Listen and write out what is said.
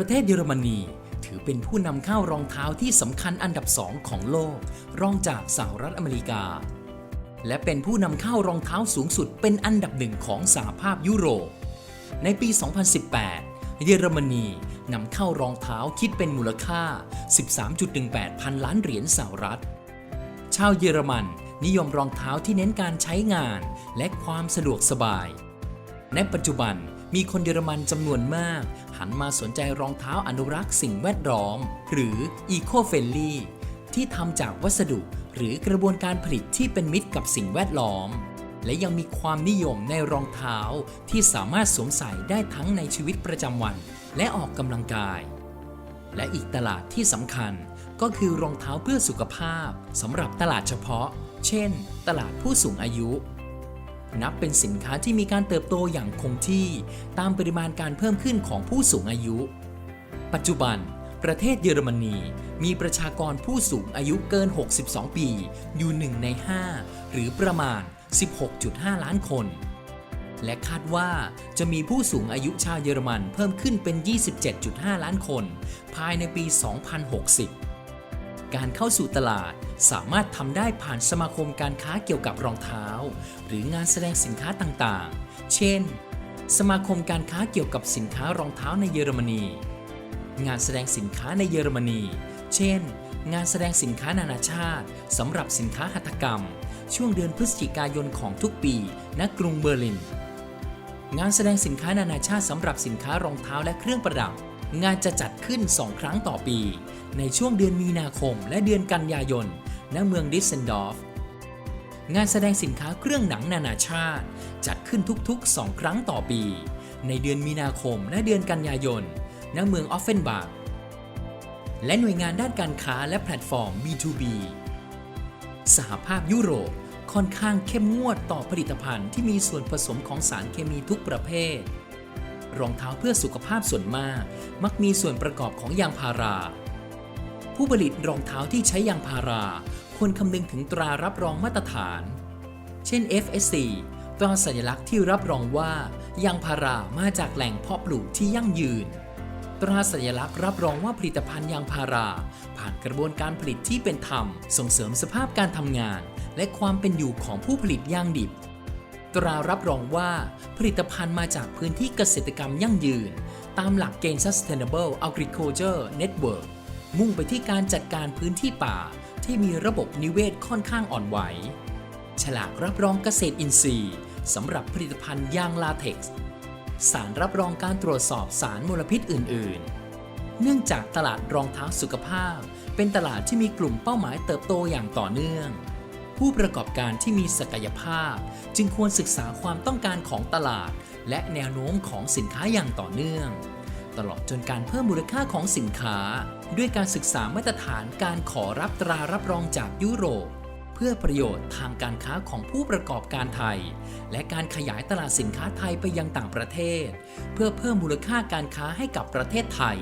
ประเทศเยอรมนี ถือเป็นผู้นำเข้ารองเท้าที่สำคัญอันดับสองของโลก รองจากสหรัฐอเมริกา และเป็นผู้นำเข้ารองเท้าสูงสุดเป็นอันดับหนึ่งของสหภาพยุโรป ในปี 2018 เยอรมนีนำเข้ารองเท้าคิดเป็นมูลค่า 13.18 พันล้านเหรียญสหรัฐ ชาวเยอรมันนิยมรองเท้าที่เน้นการใช้งานและความสะดวกสบาย ในปัจจุบันมีคนเยอรมันจำนวนมาก หันมาสนใจรองเท้าอนุรักษ์สิ่งแวดล้อม หรือ Eco f r i e n d l y ที่ทำจากวัสดุหรือกระบวนการผลิตที่เป็นมิตรกับสิ่งแวดล้อม และยังมีความนิยมในรองเท้าที่สามารถสวมใส่ได้ทั้งในชีวิตประจำวัน และออกกำลังกาย และอีกตลาดที่สำคัญก็คือรองเท้าเพื่อสุขภาพสำหรับตลาดเฉพาะ เช่น ตลาดผู้สูงอายุ นับเป็นสินค้าที่มีการเติบโตอย่างคงที่ตามปริมาณการเพิ่มขึ้นของผู้สูงอายุ ปัจจุบัน ประเทศเยอรมนี มีประชากรผู้สูงอายุเกิน 62 ปี อยู่หนึ่งใน 5 หรือประมาณ 16.5 ล้านคน และคาดว่าจะมีผู้สูงอายุชาวเยอรมันเพิ่มขึ้นเป็น 27.5 ล้านคน ภายในปี 2060 การเข้าสู่ตลาด สามารถทำได้ผ่านสมาคมการค้าเกี่ยวกับรองเท้า หรืองานแสดงสินค้าต่างๆ เช่น สมาคมการค้าเกี่ยวกับสินค้ารองเท้าในเยอรมนี งานแสดงสินค้าในเยอรมนี เช่น งานแสดงสินค้านานาชาติสำหรับสินค้าหัตถกรรม ช่วงเดือนพฤศจิกายนของทุกปี ณ กรุงเบอร์ลิน งานแสดงสินค้านานาชาติสำหรับสินค้ารองเท้าและเครื่องประดับ งานจะจัดขึ้น 2 ครั้งต่อปี ในช่วงเดือนมีนาคมและเดือนกันยายน ณ เมืองดิสเซนดอร์ฟงานแสดงสินค้าเครื่องหนังนานาชาติ จัดขึ้นทุกๆ 2 ครั้งต่อปี ในเดือนมีนาคมและเดือนกันยายน ณ เมืองออฟเฟนบาร์และหน่วยงานด้านการค้าและแพลตฟอร์ม B2B สหภาพยุโรปค่อนข้างเข้มงวดต่อผลิตภัณฑ์ที่มีส่วนผสมของสารเคมีทุกประเภท รองเท้าเพื่อสุขภาพส่วนมาก มักมีส่วนประกอบของยางพารา ผู้ผลิตรองเท้าที่ใช้ยางพาราควรคำนึงถึงตรารับรองมาตรฐาน เช่น FSC ตราสัญลักษณ์ที่รับรองว่ายางพารามาจากแหล่งเพาะปลูกที่ยั่งยืน ตราสัญลักษณ์รับรองว่าผลิตภัณฑ์ยางพารา ผ่านกระบวนการผลิตที่เป็นธรรม ส่งเสริมสภาพการทำงาน และความเป็นอยู่ของผู้ผลิตยางดิบ ตรารับรองว่าผลิตภัณฑ์มาจากพื้นที่เกษตรกรรมยั่งยืน ตามหลักเกณฑ์ Sustainable Agriculture Network มุ่งไปที่การจัดการพื้นที่ป่าที่มีระบบนิเวศค่อนข้างอ่อนไหว ฉลากรับรองเกษตรอินทรีย์สำหรับผลิตภัณฑ์ยางลาเท็กซ์สารรับรองการตรวจสอบสารมลพิษอื่น ๆ เนื่องจากตลาดรองเท้าสุขภาพ เป็นตลาดที่มีกลุ่มเป้าหมายเติบโตอย่างต่อเนื่อง ผู้ประกอบการที่มีศักยภาพ จึงควรศึกษาความต้องการของตลาด และแนวโน้มของสินค้าอย่างต่อเนื่อง ตลอดจนการเพิ่มมูลค่าของสินค้า ด้วยการศึกษามาตรฐานการขอรับตรารับรองจากยุโรป เพื่อประโยชน์ทางการค้าของผู้ประกอบการไทย และการขยายตลาดสินค้าไทยไปยังต่างประเทศ เพื่อเพิ่มมูลค่าการค้าให้กับประเทศไทย